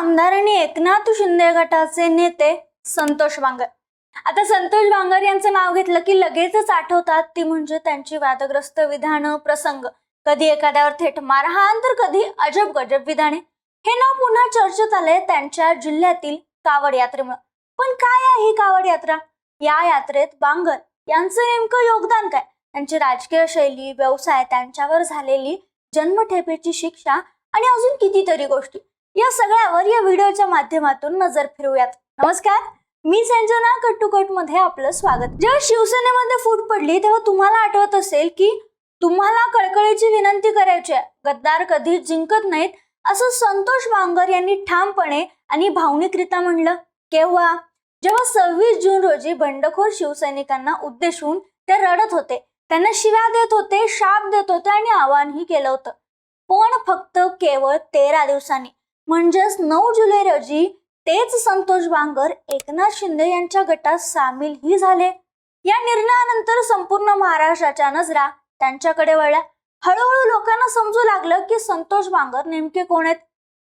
आमदार आणि एकनाथ शिंदे गटाचे नेते संतोष बांगर आता संतोष बांगर यांचं नाव घेतलं की लगेचच आठवतात. ती म्हणजे त्यांची वादग्रस्त विधानं प्रसंग. कधी एखाद्यावर थेट मारहाण तर कधी अजब गजब विधाने. हे नाव पुन्हा चर्चेत आलंय त्यांच्या जिल्ह्यातील कावड यात्रेमुळे. पण काय आहे ही कावड यात्रा? या यात्रेत बांगर यांचं नेमकं योगदान काय? त्यांची राजकीय शैली व्यवसाय त्यांच्यावर झालेली जन्मठेपेची शिक्षा आणि अजून कितीतरी गोष्टी. या सगळ्यावर या व्हिडिओच्या माध्यमातून नजर फिरूयात नमस्कार मी संजना कट्टुकटमध्ये आपलं स्वागत. जेव्हा शिवसेनेमध्ये फूट पडली तेव्हा तुम्हाला आठवत असेल की तुम्हाला कळकळीची विनंती करायची आहे गद्दार कधीच जिंकत नाहीत असं संतोष बांगर यांनी ठामपणे आणि भावनिकरित्या म्हणलं. केव्हा? जेव्हा सव्वीस जून रोजी बंडखोर शिवसैनिकांना उद्देशून ते रडत होते. त्यांना शिव्या देत होते शाप देत होते आणि आवाहनही केलं होतं. पण फक्त केवळ तेरा दिवसांनी. म्हणजेच नऊ जुलै रोजी तेच संतोष बांगर एकनाथ शिंदे यांच्या गटात सामीलही झाले. या निर्णयानंतर संपूर्ण महाराष्ट्राच्या नजरा त्यांच्याकडे वळल्या. हळूहळू लोकांना समजू लागलं की संतोष बांगर नेमके कोण आहेत?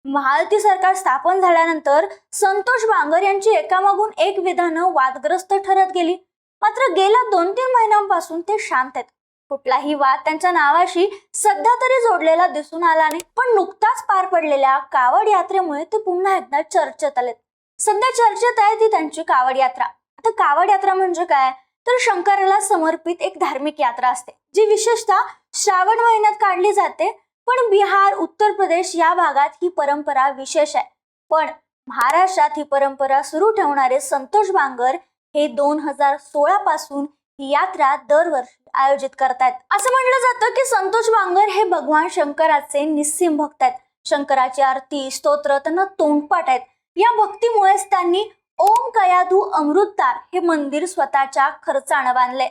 महायुती सरकार स्थापन झाल्यानंतर संतोष बांगर यांची एकामागून एक विधानं वादग्रस्त ठरत गेली. मात्र गेल्या दोन तीन महिन्यांपासून ते शांत आहेत. कुठलाही वाद त्यांच्या नावाशी सध्या तरी जोडलेला दिसून आला नाही पण नुकताच पडलेल्या कावड यात्रेमुळे ते पुन्हा एकदा चर्चेत आलेत. सध्या चर्चेत आहे ती त्यांची कावड यात्रा. आता कावड यात्रा म्हणजे काय? तर शंकराला समर्पित एक धार्मिक यात्रा असते जी विशेषतः श्रावण महिन्यात काढली जाते पण बिहार उत्तर प्रदेश या भागात ही परंपरा विशेष आहे. पण महाराष्ट्रात ही परंपरा सुरू ठेवणारे संतोष बांगर हे दोन हजार सोळा पासून ही यात्रा दरवर्षी आयोजित करतायत. असं म्हटलं जातं की संतोष बांगर हे भगवान शंकराचे निस्सिम भक्त आहेत. शंकराची आरती स्तोत्र त्यांना तोंडपाठ आहेत. या भक्तीमुळेच त्यांनी ओम कयाधू अमृतदार हे मंदिर स्वतःच्या खर्चानं बांधले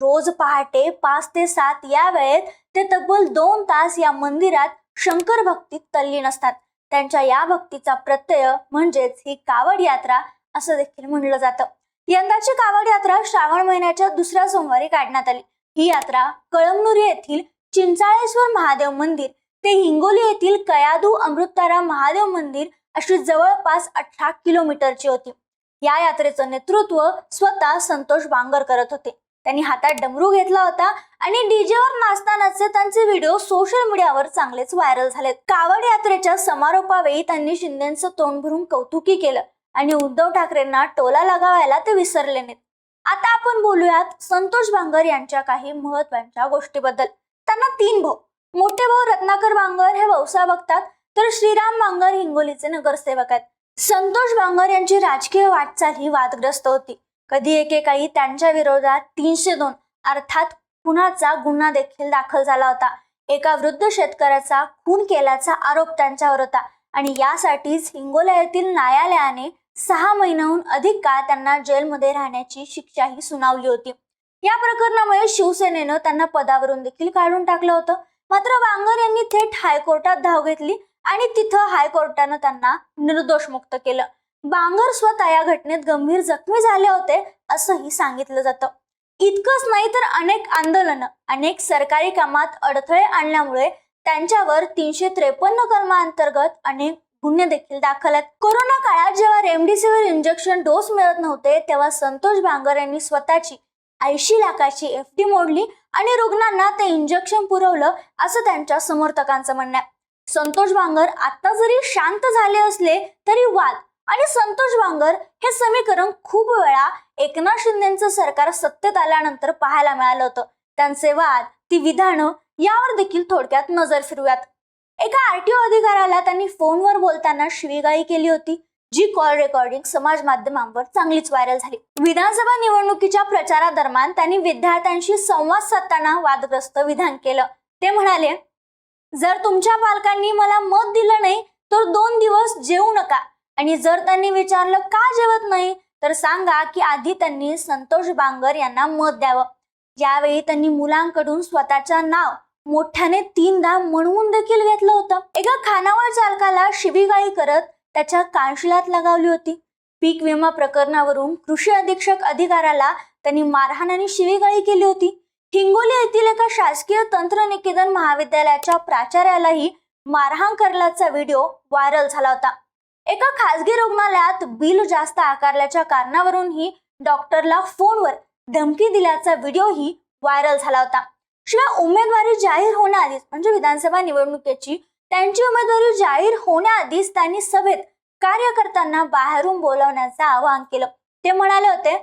रोज पहाटे पाच ते सात या वेळेत ते तब्बल दोन तास या मंदिरात शंकर भक्तीत तल्लीन असतात त्यांच्या या भक्तीचा प्रत्यय म्हणजेच ही कावड यात्रा असं देखील म्हणलं जातं. यंदाची कावड यात्रा श्रावण महिन्याच्या दुसऱ्या सोमवारी काढण्यात आली. ही यात्रा कळमनुरी येथील चिंचाळेश्वर महादेव मंदिर ते हिंगोली येथील कयादू अमृततारा महादेव मंदिर अशी जवळपास अठरा किलोमीटरची होती. या यात्रेचं नेतृत्व स्वतः संतोष बांगर करत होते. त्यांनी हातात डमरू घेतला होता आणि डीजेवर नाचतानाचे त्यांचे व्हिडिओ सोशल मीडियावर चांगलेच व्हायरल झालेत. कावड यात्रेच्या समारोपावेळी त्यांनी शिंदेचं तोंड भरून कौतुकी केलं आणि उद्धव ठाकरेंना टोला लगावायला ते विसरले नाहीत. आता आपण बोलूयात संतोष बांगर यांच्या काही महत्त्वाच्या गोष्टीबद्दल. त्यांना तीन भाऊ. मोठे भाऊ रत्नाकर बांगर हे वौसा बघतात तर श्रीराम बांगर हिंगोलीचे नगरसेवक आहेत. संतोष बांगर यांची राजकीय वाटचाल ही वादग्रस्त होती. कधी एकेकाळी त्यांच्या विरोधात तीनशे दोन अर्थात खुनाचा गुन्हा देखील दाखल झाला होता. एका वृद्ध शेतकऱ्याचा खून केल्याचा आरोप त्यांच्यावर होता आणि यासाठीच हिंगोल्यातील न्यायालयाने सहा महिन्याहून अधिक काळ त्यांना जेलमध्ये राहण्याची शिक्षाही सुनावली होती. या प्रकरणामुळे शिवसेनेनं त्यांना पदावरून देखील काढून टाकलं होतं. मात्र बांगर यांनी थेट हायकोर्टात धाव घेतली आणि तिथं हायकोर्टानं त्यांना निर्दोष मुक्त केलं. बांगर स्वतः या घटनेत गंभीर जखमी झाले होते असंही सांगितलं जातं. इतकंच नाही तर अनेक आंदोलनं अनेक सरकारी कामात अडथळे आणल्यामुळे त्यांच्यावर तीनशे त्रेपन्न कलमांतर्गत अनेक गुन्हे देखील दाखल आहेत. कोरोना काळात जेव्हा रेमडेसिवीर इंजेक्शन डोस मिळत नव्हते तेव्हा संतोष बांगर यांनी स्वतःची ऐंशी लाखाची एफ डी मोडली आणि रुग्णांना ते इंजेक्शन पुरवलं असं त्यांच्या समर्थकांचं म्हणणं आहे. संतोष बांगर आता जरी शांत झाले असले तरी वाद आणि संतोष बांगर हे समीकरण खूप वेळा एकनाथ शिंदेचं सरकार सत्तेत आल्यानंतर पाहायला मिळालं होतं. त्यांचे वाद ती विधानं यावर देखील थोडक्यात नजर फिरूयात एका आरटीओ अधिकाऱ्याला त्यांनी फोनवर बोलताना शिवीगाळी केली होती. जी कॉल रेकॉर्डिंग समाज माध्यमांवर चांगलीच व्हायरल झाली. विधानसभा निवडणुकीच्या प्रचारादरम्यान त्यांनी विद्यार्थ्यांशी संवाद साधताना वादग्रस्त विधान केलं. ते म्हणाले जर तुमच्या पालकांनी मला मत दिलं नाही तर दोन दिवस जेवू नका. आणि जर त्यांनी विचारलं का जेवत नाही? तर सांगा की आधी त्यांनी संतोष बांगर यांना मत द्यावं. यावेळी त्यांनी मुलांकडून स्वतःच्या नाव मोठ्याने तीनदा म्हणवून देखील घेतलं होतं. एका खानावळ चालकाला शिबीगाळी करत त्याच्या कानशिलात लगावली होती. पीक विमा प्रकरणावरून कृषी अधीक्षक अधिकाऱ्याला त्यांनी मारहाण आणि शिवीगाळी केली होती. हिंगोली येथील एका शासकीय तंत्रनिकेतन महाविद्यालयाच्या प्राचार्यालाही मारहाण करल्याचा व्हिडिओ व्हायरल झाला होता. एका खासगी रुग्णालयात बिल जास्त आकारल्याच्या कारणावरूनही डॉक्टरला फोनवर धमकी दिल्याचा व्हिडिओही व्हायरल झाला होता. शिवाय उमेदवारी जाहीर होण्याआधीच म्हणजे विधानसभा निवडणुकीची त्यांची उमेदवारी जाहीर होण्याआधीच त्यांनी सभेत कार्यकर्त्यांना बाहेरून बोलवण्याचं आवाहन केलं. ते म्हणाले होते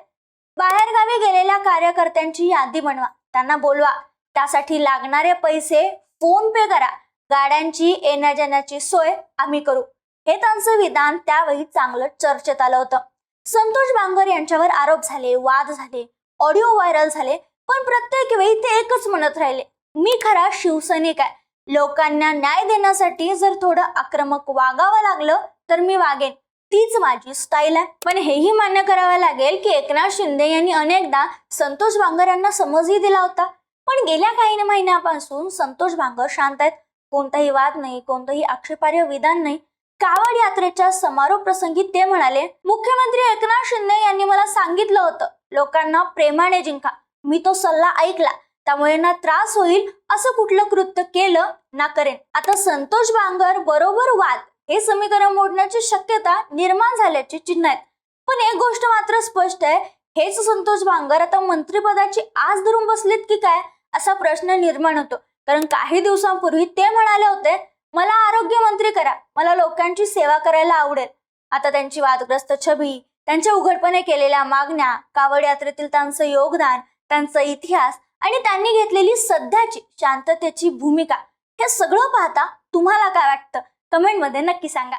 बाहेरगावी गेलेल्या कार्यकर्त्यांची यादी बनवा त्यांना बोलवा. त्यासाठी लागणारे पैसे फोन पे करा. गाड्यांची येण्या जाण्याची सोय आम्ही करू. हे त्यांचं विधान. त्यावेळी चांगलं चर्चेत आलं होतं. संतोष बांगर यांच्यावर आरोप झाले वाद झाले ऑडिओ व्हायरल झाले पण प्रत्येक वेळी ते एकच म्हणत राहिले मी खरा शिवसैनिक आहे. लोकांना न्याय देण्यासाठी जर थोडं आक्रमक वागावं लागलं तर मी वागेन. तीच माझी स्टाईल आहे. पण हेही मान्य करावं लागेल की एकनाथ शिंदे यांनी अनेकदा संतोष बांगर यांना समजही दिला होता. पण गेल्या काही महिन्यापासून संतोष बांगर शांत आहेत. कोणताही वाद नाही कोणतंही आक्षेपार्ह विधान नाही. कावड यात्रेच्या समारोप प्रसंगी ते म्हणाले मुख्यमंत्री एकनाथ शिंदे यांनी मला सांगितलं होतं लोकांना प्रेमाने जिंका. मी तो सल्ला ऐकला. त्यामुळे ना त्रास होईल असं कुठलं कृत्य केलं ना करेन. आता संतोष बांगर बरोबर वाद हे समीकरण मोडण्याची शक्यता निर्माण झाल्याची चिन्ह आहेत. पण एक गोष्ट मात्र स्पष्ट आहे. हेच संतोष बांगर आता मंत्रिपदाची आज धरून बसलेत की काय असा प्रश्न निर्माण होतो. कारण काही दिवसांपूर्वी ते म्हणाले होते मला आरोग्य मंत्री करा. मला लोकांची सेवा करायला आवडेल. आता त्यांची वादग्रस्त छबी त्यांच्या उघडपणे केलेल्या मागण्या कावड यात्रेतील त्यांचं योगदान त्यांचा इतिहास आणि त्यांनी घेतलेली सध्याची शांततेची भूमिका हे सगळं पाहता तुम्हाला काय वाटतं? कमेंटमध्ये नक्की सांगा.